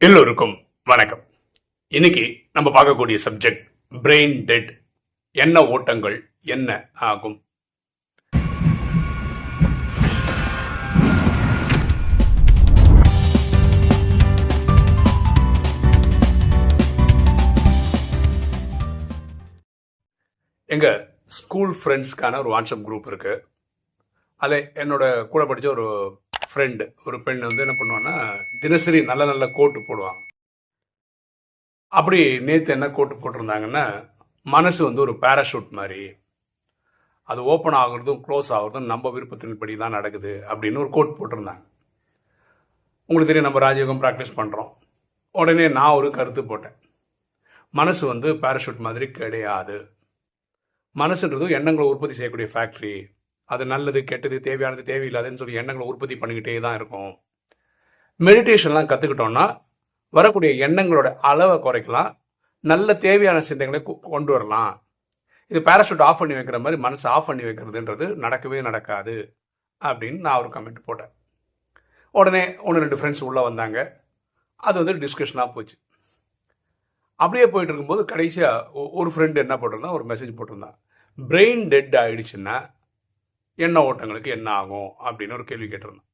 எல்லோருக்கும் வணக்கம். இன்னைக்கு நம்ம பார்க்கக்கூடிய சப்ஜெக்ட் பிரெயின் டெட் என்ன ஓட்டங்கள் என்ன ஆகும்? எங்க ஸ்கூல் ஃப்ரெண்ட்ஸ்க்கான ஒரு வாட்ஸ்அப் குரூப் இருக்கு. அதில் என்னோட கூட படித்த ஒரு ஃப்ரெண்டு ஒரு பெண் வந்து என்ன பண்ணுவான்னா தினசரி நல்ல நல்ல கோட்டு போடுவாங்க. அப்படி நேற்று என்ன கோட்டு போட்டிருந்தாங்கன்னா மனசு வந்து ஒரு பேராஷூட் மாதிரி. அது ஓப்பன் ஆகுறதும் க்ளோஸ் ஆகுறதும் நம்ம விருப்பத்தின்படி தான் நடக்குது அப்படின்னு ஒரு கோட் போட்டிருந்தாங்க. உங்களுக்கு தெரியும் நம்ம ராஜயோகம் ப்ராக்டிஸ் பண்ணுறோம் உடனே நான் ஒரு கருத்து போட்டேன். மனசு வந்து பேராஷூட் மாதிரி கிடையாது. மனசுன்றது எண்ணங்களை உற்பத்தி செய்யக்கூடிய ஃபேக்ட்ரி அது நல்லது கெட்டது தேவையானது தேவையில்லாதுன்னு சொல்லி எண்ணங்களை உற்பத்தி பண்ணிக்கிட்டே தான் இருக்கும். மெடிடேஷன்லாம் கற்றுக்கிட்டோம்னா வரக்கூடிய எண்ணங்களோட அளவை குறைக்கலாம். நல்ல தேவையான சிந்தனைகளை கொ- கொண்டு வரலாம். இது பேராஷூட் ஆஃப் பண்ணி வைக்கிற மாதிரி மனசை ஆஃப் பண்ணி வைக்கிறதுன்றது நடக்கவே நடக்காது அப்படின்னு நான் ஒரு கமெண்ட் போட்டேன். உடனே ஒன்று ரெண்டு ஃப்ரெண்ட்ஸ் உள்ளே வந்தாங்க. அது வந்து டிஸ்கஷனாக போச்சு. அப்படியே போயிட்டு இருக்கும்போது கடைசியாக ஒரு ஃப்ரெண்டு என்ன போட்டிருந்தான்? ஒரு மெசேஜ் போட்டிருந்தான். பிரெயின் டெட் ஆகிடுச்சுன்னா எண்ணெய் ஓட்டங்களுக்கு என்ன ஆகும் அப்படின்னு ஒரு கேள்வி கேட்டிருந்தான்.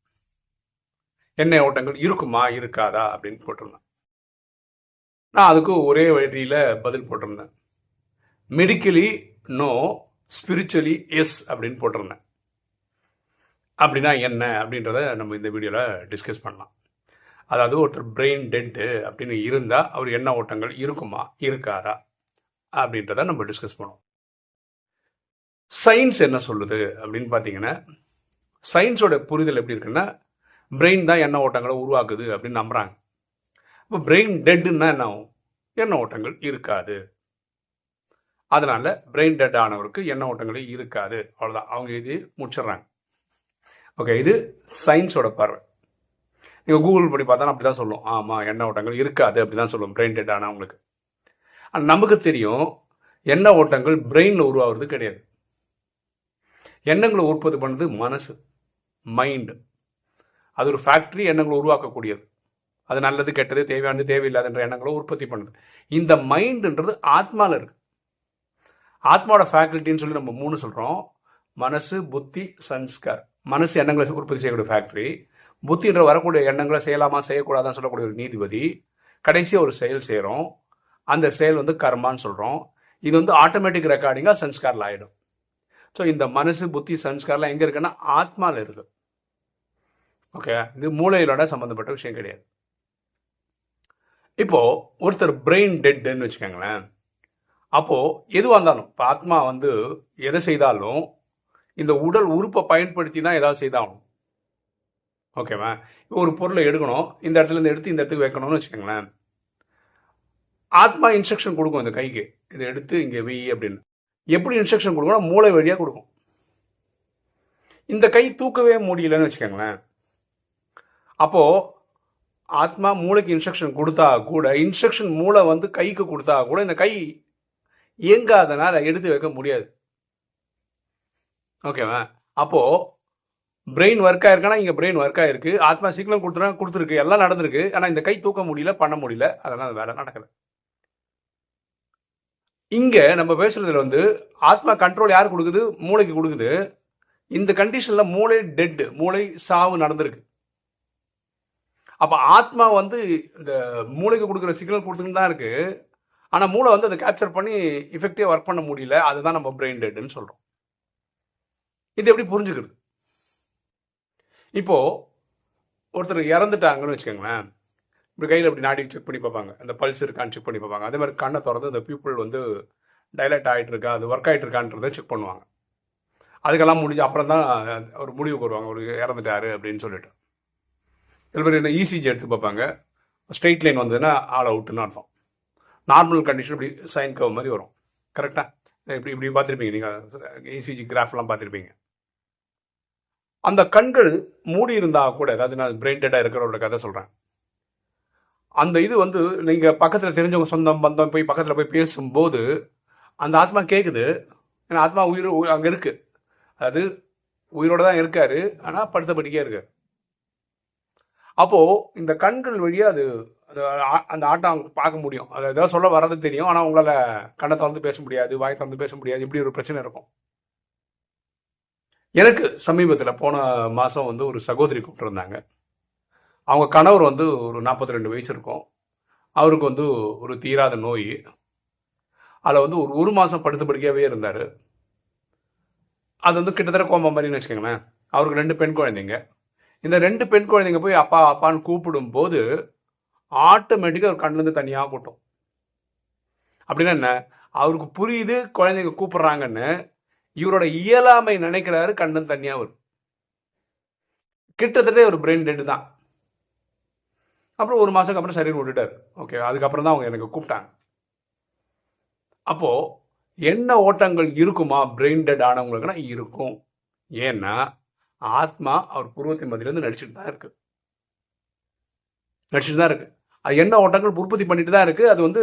எண்ணெய் ஓட்டங்கள் இருக்குமா இருக்காதா அப்படின்னு போட்டிருந்தேன். நான் அதுக்கு ஒரே வழியில் பதில் போட்டிருந்தேன். மெடிக்கலி நோ ஸ்பிரிச்சுவலி எஸ் அப்படின்னு போட்டிருந்தேன். அப்படின்னா என்ன அப்படின்றத நம்ம இந்த வீடியோவில் டிஸ்கஸ் பண்ணலாம். அதாவது ஒருத்தர் பிரெயின் டெட்டு அப்படின்னு இருந்தால் அவர் எண்ண ஓட்டங்கள் இருக்குமா இருக்காதா அப்படின்றத நம்ம டிஸ்கஸ் பண்ணுவோம். சயின்ஸ் என்ன சொல்லுது அப்படின்னு பார்த்தீங்கன்னா சயின்ஸோட புரிதல் எப்படி இருக்குன்னா பிரெயின் தான் எண்ண ஓட்டங்களை உருவாக்குது அப்படின்னு நம்புகிறாங்க இப்போ பிரெயின் டெட்டுன்னா என்ன ஆகும்? எண்ண ஓட்டங்கள் இருக்காது. அதனால பிரெயின் டெட் ஆனவருக்கு எண்ண ஓட்டங்களே இருக்காது. அவ்வளோதான் அவங்க இது முடிச்சிடுறாங்க. ஓகே இது சயின்ஸோட பார்வை. நீங்கள் கூகுள் படி பார்த்தா அப்படி தான் சொல்லும். ஆமாம் எண்ண ஓட்டங்கள் இருக்காது அப்படி தான் சொல்லும். பிரெயின் டெட் ஆனவங்களுக்கு. நமக்கு தெரியும் எண்ண ஓட்டங்கள் பிரெயினில் உருவாகிறது கிடையாது. எண்ணங்களை உற்பத்தி பண்ணுறது மனசு மைண்டு அது ஒரு ஃபேக்ட்ரி எண்ணங்களை உருவாக்கக்கூடியது. அது நல்லது கெட்டது தேவையானது தேவையில்லாதன்ற எண்ணங்களை உற்பத்தி பண்ணுது. இந்த மைண்டுன்றது ஆத்மாவில் இருக்கு. ஆத்மாவோட ஃபேக்கல்ட்டின்னு சொல்லி நம்ம மூணு சொல்கிறோம் மனசு புத்தி சன்ஸ்கார் மனசு எண்ணங்களை உற்பத்தி செய்யக்கூடிய ஃபேக்ட்ரி புத்தின்ற வரக்கூடிய எண்ணங்களை செய்யலாமா செய்யக்கூடாதான்னு சொல்லக்கூடிய ஒரு நீதிபதி. கடைசியாக ஒரு செயல் செய்கிறோம் அந்த செயல் வந்து கர்மான்னு சொல்கிறோம் இது வந்து ஆட்டோமேட்டிக் ரெக்கார்டிங்காக சன்ஸ்காரில் ஆகிடும் ஸோ இந்த மனசு புத்தி சன்ஸ்கார்லாம் எங்கே இருக்குன்னா ஆத்மாவில் இருக்கு. ஓகே இது மூளையிலோட சம்மந்தப்பட்ட விஷயம் கிடையாது. இப்போ ஒருத்தர் பிரெயின் டெட்னு வச்சுக்கோங்களேன். அப்போ எதுவாக இருந்தாலும் இப்போ ஆத்மா வந்து எதை செய்தாலும் இந்த உடல் உறுப்பை பயன்படுத்தி தான் ஏதாவது செய்தாகணும். ஓகேவா இப்போ ஒரு பொருளை எடுக்கணும். இந்த இடத்துல இருந்து எடுத்து இந்த இடத்துக்கு வைக்கணும்னு வச்சுக்கோங்களேன். ஆத்மா இன்ஸ்ட்ரக்ஷன் கொடுக்கும் இந்த கைக்கு. இதை எடுத்து இங்கே வெய் அப்படின்னு. எப்படி இன்ஸ்ட்ரக்ஷன் கொடுக்கணும் மூளை வழியாக கொடுக்கும். இந்த கை தூக்கவே முடியலன்னு வச்சுக்கோங்களேன். அப்போது ஆத்மா மூளைக்கு இன்ஸ்ட்ரக்ஷன் கொடுத்தா கூட இன்ஸ்ட்ரக்ஷன் மூளை வந்து கைக்கு கொடுத்தா கூட இந்த கை இயங்காதனால எடுத்து வைக்க முடியாது. ஓகேவா அப்போ பிரெயின் ஒர்க் ஆயிருக்கானா இங்கே பிரெயின் ஒர்க் ஆயிருக்கு. ஆத்மா சீக்கிரம் கொடுத்துறா கொடுத்துருக்கு. எல்லாம் நடந்திருக்கு. ஆனால் இந்த கை தூக்க முடியல பண்ண முடியல. அதெல்லாம் வேலை நடக்கலை. இங்க நம்ம பேசுறதுல வந்து ஆத்மா கண்ட்ரோல் யார் கொடுக்குது? மூளைக்கு கொடுக்குது. இந்த கண்டிஷன்ல மூளை டெட் மூளை சாவு நடந்திருக்கு. அப்ப ஆத்மா வந்து இந்த மூளைக்கு கொடுக்குற சிக்னல் கொடுத்துட்டு தான் இருக்கு. ஆனா மூளை வந்து அதை கேப்சர் பண்ணி இஃபெக்டிவா ஒர்க் பண்ண முடியல. அதுதான் நம்ம பிரெயின் டெட்னு சொல்றோம். இது எப்படி புரிஞ்சுக்கிறது? இப்போ ஒருத்தர் இறந்துட்டாங்கன்னு வச்சுக்கோங்களேன். இப்படி கையில் இப்படி நாடி செக் பண்ணி பார்ப்பாங்க. அந்த பல்ஸ் இருக்கான்னு செக் பண்ணி பார்ப்பாங்க. அதே மாதிரி கண்ணை திறந்து அந்த பீப்புள் வந்து டைலட் ஆகிட்டு இருக்கா அது ஒர்க் ஆகிட்டு இருக்கான்றதை செக் பண்ணுவாங்க. அதுக்கெல்லாம் முடிஞ்சு அப்புறம் தான் ஒரு முடிவுக்கு வருவாங்க ஒரு இறந்துட்டாரு அப்படின்னு சொல்லிட்டு. சில பேர் என்ன இசிஜி எடுத்து பார்ப்பாங்க. ஸ்ட்ரெயிட் லைன் வந்ததுன்னா ஆல் அவுட்டுன்னு அர்த்தம். நார்மல் கண்டிஷன் இப்படி சைன் கவ் மாதிரி வரும். கரெக்டாக இப்படி இப்படி பார்த்துருப்பீங்க. நீங்கள் இசிஜி கிராஃப்லாம் பார்த்துருப்பீங்க. அந்த கண்கள் மூடி இருந்தால் கூட அதாவது நான் பிரெயின் டெட்டாக இருக்கிறவரோட கதை சொல்கிறேன் அந்த இது வந்து நீங்கள் பக்கத்தில் தெரிஞ்சவங்க சொந்தம் பந்தம் போய் பக்கத்தில் போய் பேசும்போது அந்த ஆத்மா கேட்குது ஏன்னா ஆத்மா உயிர் அங்கே இருக்கு. அதாவது உயிரோட தான் இருக்காரு. ஆனால் படுத்தபடிக்கே இருக்கார். அப்போ இந்த கண்கள் வழியா அது அந்த ஆ- அந்த ஆட்டம் பார்க்க முடியும். அது ஏதாவது சொல்ல வர்றது தெரியும். ஆனால் உங்களால் கண்ணை திறந்து பேச முடியாது வாய் திறந்து பேச முடியாது. இப்படி ஒரு பிரச்சனை இருக்கும். எனக்கு சமீபத்தில் போன மாதம் வந்து ஒரு சகோதரி கூப்பிட்டுருந்தாங்க. அவங்க கணவர் வந்து ஒரு நாற்பத்தி ரெண்டு வயசு இருக்கும் அவருக்கு வந்து ஒரு தீராத நோய். அதில் வந்து ஒரு ஒரு மாதம் படுத்து படுக்கையாகவே இருந்தார். அது வந்து கிட்டத்தட்ட கோமா மாதிரின்னு வச்சுக்கோங்களேன். அவருக்கு ரெண்டு பெண் குழந்தைங்க. இந்த ரெண்டு பெண் குழந்தைங்க போய் அப்பா அப்பான்னு கூப்பிடும்போது ஆட்டோமேட்டிக்காக அவர் கண்ணுலேருந்து தனியாக கூட்டும் அப்படின்னா என்ன? அவருக்கு புரியுது குழந்தைங்க கூப்பிடுறாங்கன்னு. இவரோட இயலாமை நினைக்கிறாரு கண்ணு தனியாக வரும். கிட்டத்தட்ட ஒரு பிரெயின் டெட் தான். அப்புறம் ஒரு மாதத்துக்கு அப்புறம் சரி விட்டுட்டார். ஓகே அதுக்கப்புறம் தான் அவங்க எனக்கு கூப்பிட்டாங்க. அப்போது என்ன ஓட்டங்கள் இருக்குமா? பிரெயின் டெட் ஆனவங்களுக்குன்னா இருக்கும். ஏன்னா ஆத்மா அவர் பூர்வத்தின் மத்தியிலேருந்து நடிச்சுட்டு தான் இருக்குது நடிச்சுட்டு தான் இருக்குது அது என்ன ஓட்டங்கள் உற்பத்தி பண்ணிட்டு தான் இருக்குது அது வந்து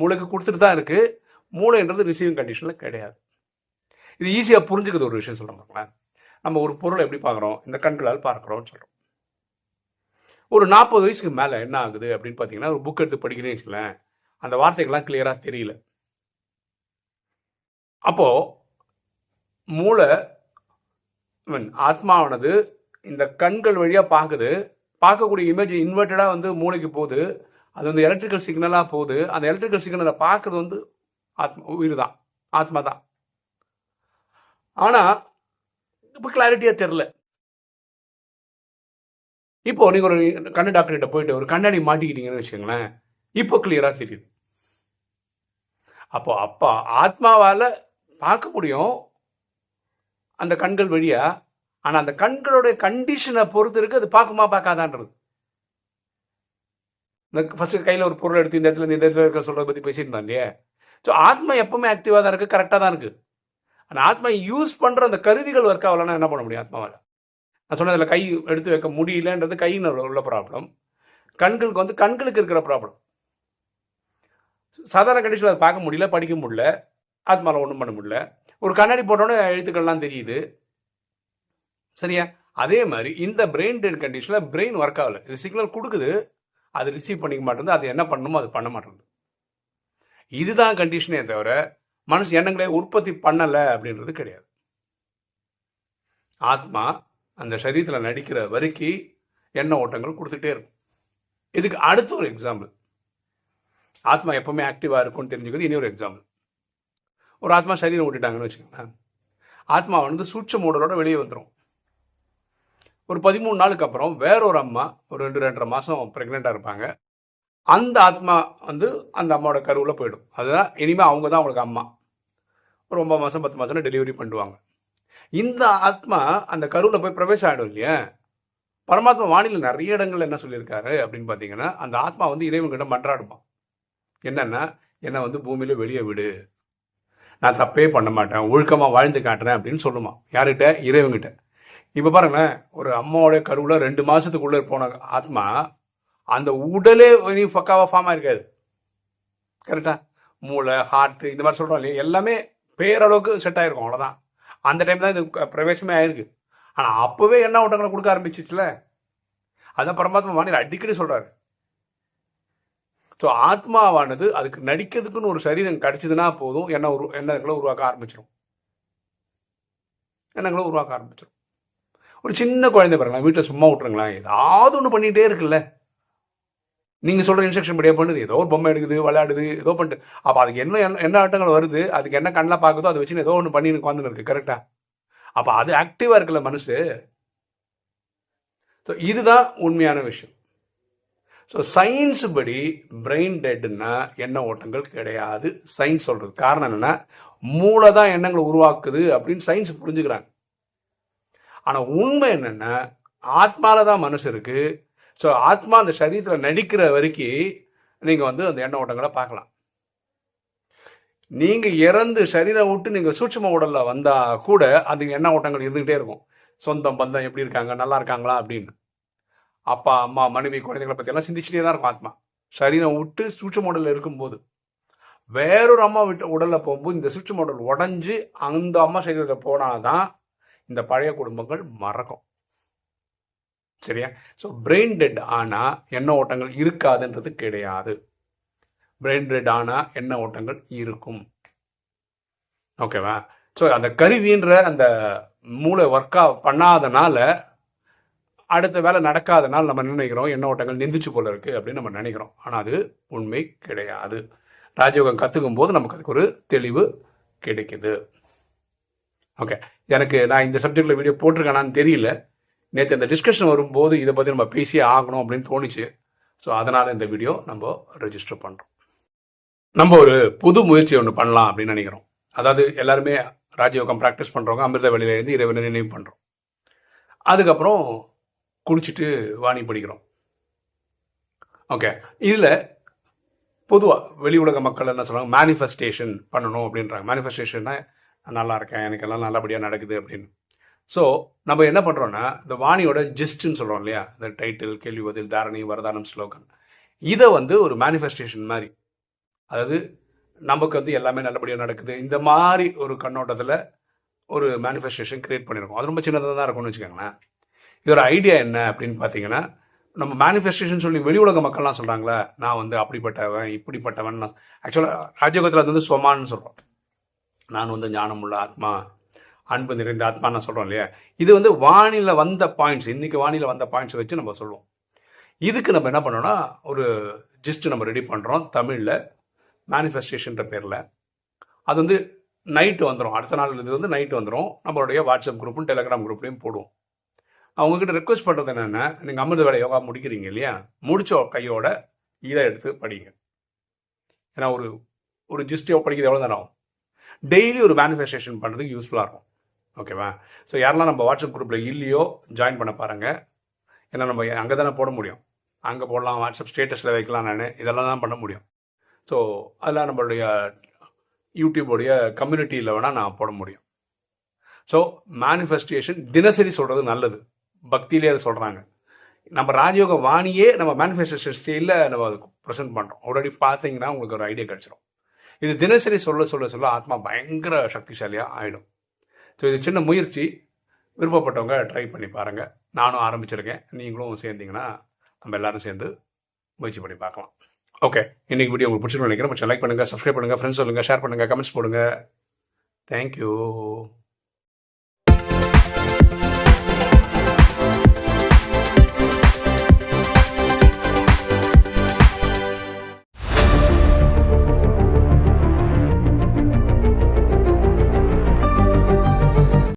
மூளைக்கு கொடுத்துட்டு தான் இருக்குது மூளைன்றது ரிசீவிங் கண்டிஷனில் கிடையாது. இது ஈஸியாக புரிஞ்சுக்கிறது ஒரு விஷயம் சொல்கிறோம் நம்ம ஒரு பொருளை எப்படி பார்க்குறோம்? இந்த கண்களால் பார்க்குறோம்னு சொல்கிறோம் ஒரு நாற்பது வயசுக்கு மேலே என்ன ஆகுது அப்படின்னு பார்த்தீங்கன்னா ஒரு புக் எடுத்து படிக்கிறேன்னு வச்சுக்கலேன் அந்த வார்த்தைகள்லாம் கிளியராக தெரியல. அப்போது மூளை I ஆத்மாவானது இந்த கண்கள் வழியாக பார்க்குது பார்க்கக்கூடிய இமேஜ் இன்வெர்டடா வந்து மூளைக்கு போகுது. அது வந்து எலக்ட்ரிக்கல் சிக்னலாக போகுது. அந்த எலக்ட்ரிக்கல் சிக்னலை பார்க்கறது வந்து ஆத்மா உயிர் தான் ஆத்மா தான் ஆனால் இப்போ கிளாரிட்டியாக தெரில இப்போ நீங்கள் ஒரு கண்ணு டாக்டர்கிட்ட போயிட்டு ஒரு கண்ணாடி மாட்டிக்கிட்டீங்கன்னு வச்சுக்கோங்களேன் இப்போ கிளியராக தெரியுது. அப்போ அப்பா ஆத்மாவால் பார்க்க முடியும் அந்த கண்கள் வழியா ஆனால் அந்த கண்களுடைய கண்டிஷனை பொறுத்து இருக்கு அது பார்க்குமா பார்க்காதான்றது. இந்த ஃபர்ஸ்ட் கையில் ஒரு பொருள் எடுத்து இந்த இடத்துல இந்த இடத்துல இருக்க சொல்றத பற்றி பேசியிருந்தோம் இல்லையா? ஸோ ஆத்மா எப்பவுமே ஆக்டிவாக தான் இருக்குது கரெக்டாக தான் இருக்குது ஆனால் ஆத்மா யூஸ் பண்ணுற அந்த கருவிகள் ஒர்க் ஆகலன்னா என்ன பண்ண முடியும் ஆத்மாவால்? நான் சொன்னதில் கை எடுத்து வைக்க முடியலன்றது கையின் உள்ள ப்ராப்ளம் கண்களுக்கு வந்து கண்களுக்கு இருக்கிற ப்ராப்ளம் சாதாரண கண்டிஷனில் அதை பார்க்க முடியல படிக்க முடியல ஆத்மாவில் ஒன்றும் பண்ண முடியல. ஒரு கண்ணாடி போட்டோன்னே எழுத்துக்கள்லாம் தெரியுது. சரியா? அதே மாதிரி இந்த பிரெயின் டெட் கண்டிஷனில் பிரெயின் ஒர்க் ஆகலை. இது சிக்னல் கொடுக்குது அது ரிசீவ் பண்ணிக்க மாட்டேங்குது அது என்ன பண்ணணுமோ அது பண்ண மாட்டேங்குது. இதுதான் கண்டிஷனே தவிர மனசு எண்ணங்களே உற்பத்தி பண்ணலை அப்படின்றது கிடையாது. ஆத்மா அந்த சரீரத்தில் நடிக்கிற வரைக்கும் எண்ண ஓட்டங்கள் கொடுத்துட்டே இருக்கும். இதுக்கு அடுத்த ஒரு எக்ஸாம்பிள் ஆத்மா எப்பவுமே ஆக்டிவாக இருக்கும்னு தெரிஞ்சுக்கிறது இனி ஒரு எக்ஸாம்பிள் ஒரு ஆத்மா சரீரம் ஓட்டிட்டாங்கன்னு வச்சுக்கோங்களேன். ஆத்மா வந்து சூட்ச மூடலோட வெளியே வந்துடும் ஒரு பதிமூணு நாளுக்கு அப்புறம் வேற ஒரு அம்மா ஒரு ரெண்டு ரெண்டரை மாதம் ப்ரெக்னெண்ட்டாக இருப்பாங்க. அந்த ஆத்மா வந்து அந்த அம்மாவோட கருவில் போயிடும். அதுதான் இனிமேல் அவங்க தான் அவங்களுக்கு அம்மா. ஒரு ஒன்பது மாதம் பத்து மாதம்னா டெலிவரி பண்ணுவாங்க இந்த ஆத்மா அந்த கருவில் போய் பிரவேசம் ஆகிடும் இல்லையா? பரமாத்மா வானிலை நிறைய இடங்கள்ல என்ன சொல்லியிருக்காரு அப்படின்னு பார்த்தீங்கன்னா அந்த ஆத்மா வந்து இறைவன்கிட்ட மன்றாடுப்பான் என்னன்னா என்னை வந்து பூமியில வெளியே விடு. நான் தப்பே பண்ண மாட்டேன். ஒழுக்கமாக வாழ்ந்து காட்டுறேன் அப்படின்னு சொல்லுமா யார்கிட்ட? இறைவன்கிட்ட. இப்போ பாருங்களேன் ஒரு அம்மாவோடைய கருவில் ரெண்டு மாதத்துக்குள்ளே போன ஆத்மா அந்த உடலே இனி பக்காவாக ஃபார்மாக இருக்காது கரெக்டா மூளை ஹார்ட் இந்த மாதிரி சொல்கிறோம் இல்லையா? எல்லாமே பேரளவுக்கு செட் ஆயிருக்கும் அவ்வளோதான் அந்த டைம் தான் இது பிரவேசமே ஆயிருக்கு. ஆனால் அப்போவே என்ன ஓட்டங்களை கொடுக்க ஆரம்பிச்சிச்சுல? அதான் பரமாத்மா வானிலை அடிக்கடி சொல்கிறாரு ஸோ ஆத்மாவானது அதுக்கு நடிக்கிறதுக்குன்னு ஒரு சரீரம் கிடைச்சதுன்னா போதும் என்ன உரு எண்ணங்களை உருவாக்க ஆரம்பிச்சிடும் எண்ணங்களை உருவாக்க ஆரம்பிச்சிடும் ஒரு சின்ன குழந்தை பாருங்களேன் வீட்டில் சும்மா விட்டுருங்களேன். ஏதாவது ஒன்று பண்ணிகிட்டே இருக்குல்ல? நீங்கள் சொல்கிற இன்ஸ்ட்ரக்ஷன் படியாக பண்ணுது. ஏதோ ஒரு பொம்மை எடுக்குது விளையாடுது ஏதோ பண்ணிட்டு. அப்போ அதுக்கு என்ன என்ன- ஆட்டங்கள் வருது? அதுக்கு என்ன கண்ணில் பார்க்குதோ அதை வச்சு ஏதோ ஒன்று பண்ணி உட்காந்து இருக்கு கரெக்டாக அப்போ அது ஆக்டிவாக இருக்குல்ல மனசு? ஸோ இதுதான் உண்மையான விஷயம். ஸோ சயின்ஸ் படி பிரெயின் டெட்னா எண்ண ஓட்டங்கள் கிடையாது. சயின்ஸ் சொல்கிறது காரணம் என்னென்னா மூளை தான் எண்ணங்களை உருவாக்குது அப்படின்னு சயின்ஸ் புரிஞ்சுக்கிறாங்க. ஆனால் உண்மை என்னென்னா ஆத்மாவில் தான் மனசு இருக்குது ஸோ ஆத்மா அந்த சரீரத்தில் நடிக்கிற வரைக்கும் நீங்கள் வந்து அந்த எண்ண ஓட்டங்களை பார்க்கலாம். நீங்கள் இறந்து சரீரம் விட்டு நீங்கள் சூட்சம உடலில் வந்தால் கூட அந்த எண்ண ஓட்டங்கள் இருந்துகிட்டே இருக்கும். சொந்தம் பந்தம் எப்படி இருக்காங்க நல்லா இருக்காங்களா அப்படின்னு. அப்பா அம்மா மனைவி குழந்தைங்களை பற்றியெல்லாம் சிந்திச்சுட்டே தான் இருக்கும் ஆத்மா. சரீரம் விட்டு சூட்சம உடலில் இருக்கும்போது. வேறொரு அம்மா விட்டு உடலில் போகும்போது இந்த சூட்சும உடல் உடஞ்சி அந்த அம்மா சரீரத்தில் போனால் தான் இந்த பழைய குடும்பங்கள் மறக்கும். சரியா? ஸோ பிரெயின் டெட் ஆனால் எண்ண ஓட்டங்கள் இருக்காதுன்றது கிடையாது. பிரெயின் டெட் ஆனால் எண்ண ஓட்டங்கள் இருக்கும். ஓகேவா ஸோ அந்த கருவின்ற அந்த மூளை ஒர்க்கா பண்ணாதனால அடுத்த வேலை நடக்காதனால நம்ம நினைக்கிறோம்? எண்ண ஓட்டங்கள் நிந்திச்சு போல இருக்கு அப்படின்னு நம்ம நினைக்கிறோம். ஆனால் அது உண்மை கிடையாது. ராஜயோகம் கற்றுக்கும் போது நமக்கு அதுக்கு ஒரு தெளிவு கிடைக்குது. ஓகே எனக்கு நான் இந்த சப்ஜெக்டில் வீடியோ போட்டிருக்கேனான்னு தெரியல. நேற்று இந்த டிஸ்கஷன் வரும்போது இதை பற்றி நம்ம பேசியே ஆகணும் அப்படின்னு தோணுச்சு. ஸோ அதனால் இந்த வீடியோ நம்ம ரெஜிஸ்டர் பண்ணுறோம் நம்ம ஒரு புது முயற்சி ஒன்று பண்ணலாம் அப்படின்னு நினைக்கிறோம். அதாவது எல்லாருமே ராஜயோகம் ப்ராக்டிஸ் பண்ணுறவங்க அமிர்த வெளியிலேருந்து இரவு நினைவு பண்ணுறோம் அதுக்கப்புறம் குளிச்சுட்டு வாணி படிக்கிறோம். ஓகே இதில் பொதுவாக வெளி உலக மக்கள் என்ன சொல்கிறாங்க மேனிஃபெஸ்டேஷன் பண்ணணும் அப்படின்றாங்க. மேனிஃபெஸ்டேஷன்னா நான் நல்லா இருக்கேன். எனக்கு எல்லாம் நல்லபடியாக நடக்குது அப்படின்னு. ஸோ நம்ம என்ன பண்ணுறோன்னா இந்த வாணியோட ஜிஸ்ட்னு சொல்கிறோம் இல்லையா? இந்த டைட்டில் கேள்வி பதில் தாரணி வரதானம் ஸ்லோகன் இதை வந்து ஒரு மேனிஃபெஸ்டேஷன் மாதிரி. அதாவது நமக்கு வந்து எல்லாமே நல்லபடியாக நடக்குது. இந்த மாதிரி ஒரு கண்ணோட்டத்தில் ஒரு மேனிஃபெஸ்டேஷன் கிரியேட் பண்ணியிருக்கோம் அது ரொம்ப சின்னதாக தான் இருக்கும்னு வச்சுக்கோங்களேன். இதோட ஐடியா என்ன அப்படின்னு பார்த்தீங்கன்னா நம்ம மேனிஃபெஸ்டேஷன் சொல்லி வெளி உலக மக்கள்லாம் சொல்கிறாங்களே நான் வந்து அப்படிப்பட்டவன் இப்படிப்பட்டவன். ஆக்சுவலாக ராஜயோகத்தில் அது வந்து ஸ்வமான்னு சொல்கிறோம் நான் வந்து ஞானமுள்ள ஆத்மா அன்பு நிறைந்த ஆத்மான்னு சொல்கிறோம் இல்லையா? இது வந்து வானில வந்த பாயிண்ட்ஸ் இன்றைக்கி வானில வந்த பாயிண்ட்ஸை வச்சு நம்ம சொல்லுவோம் இதுக்கு நம்ம என்ன பண்ணோம்னா ஒரு ஜிஸ்ட் நம்ம ரெடி பண்ணுறோம் தமிழில் மேனிஃபெஸ்டேஷன்ற பேரில். அது வந்து நைட்டு வந்துடும் அடுத்த நாள் இது வந்து நைட்டு வந்துடும் நம்மளுடைய வாட்ஸ்அப் குரூப்பும் டெலிகிராம் குரூப்லையும் போடுவோம் அவங்கக்கிட்ட ரெக்வஸ்ட் பண்ணுறது என்னென்னா நீங்கள் அமிர்த வேலை யோகா முடிக்கிறீங்க இல்லையா? முடிச்ச கையோட இதை எடுத்து படிங்க. ஏன்னா ஒரு ஒரு ஜிஸ்டியோ படிக்கிறது எவ்வளோ நேரம் ஆகும்? டெய்லி ஒரு மேனிஃபெஸ்டேஷன் பண்ணுறதுக்கு யூஸ்ஃபுல்லாக இருக்கும். ஓகேவா? ஸோ யாரெல்லாம் நம்ம வாட்ஸ்அப் குரூப்பில் இல்லையோ ஜாயின் பண்ண பாருங்கள் ஏன்னா நம்ம அங்கே தானே போட முடியும். அங்கே போடலாம் வாட்ஸ்அப் ஸ்டேட்டஸில் வைக்கலாம் நான். இதெல்லாம் தான் பண்ண முடியும். ஸோ அதெல்லாம் நம்மளுடைய யூடியூபோடைய கம்யூனிட்டியில் வேணால் நான் போட முடியும். ஸோ மேனிஃபெஸ்டேஷன் தினசரி சொல்கிறது நல்லது. பக்தியிலே அதை சொல்கிறாங்க நம்ம ராஜயோக வாணியே நம்ம மேனிஃபெஸ்டேஷன் ஸ்டைலில் நம்ம அதுக்கு ப்ரெசென்ட் பண்ணுறோம் ஆல்ரெடி பார்த்தீங்கன்னா உங்களுக்கு ஒரு ஐடியா கிடச்சிரும். இது தினசரி சொல்ல சொல்ல சொல்ல ஆத்மா பயங்கர சக்திசாலியாக ஆகிடும் ஸோ இது சின்ன முயற்சி. விருப்பப்பட்டவங்க ட்ரை பண்ணி பாருங்கள் நானும் ஆரம்பிச்சிருக்கேன். நீங்களும் சேர்ந்தீங்கன்னா நம்ம எல்லாரும் சேர்ந்து முயற்சி பண்ணி பார்க்கலாம். ஓகே இன்றைக்கி வீடியோ உங்களுக்கு பிடிச்சிருக்கோம் நினைக்கிறேன். லைக் பண்ணுங்கள் சப்ஸ்கிரைப் பண்ணுங்கள் ஃப்ரெண்ட்ஸ் சொல்லுங்கள் ஷேர் பண்ணுங்கள் கமெண்ட்ஸ் போடுங்க. தேங்க்யூ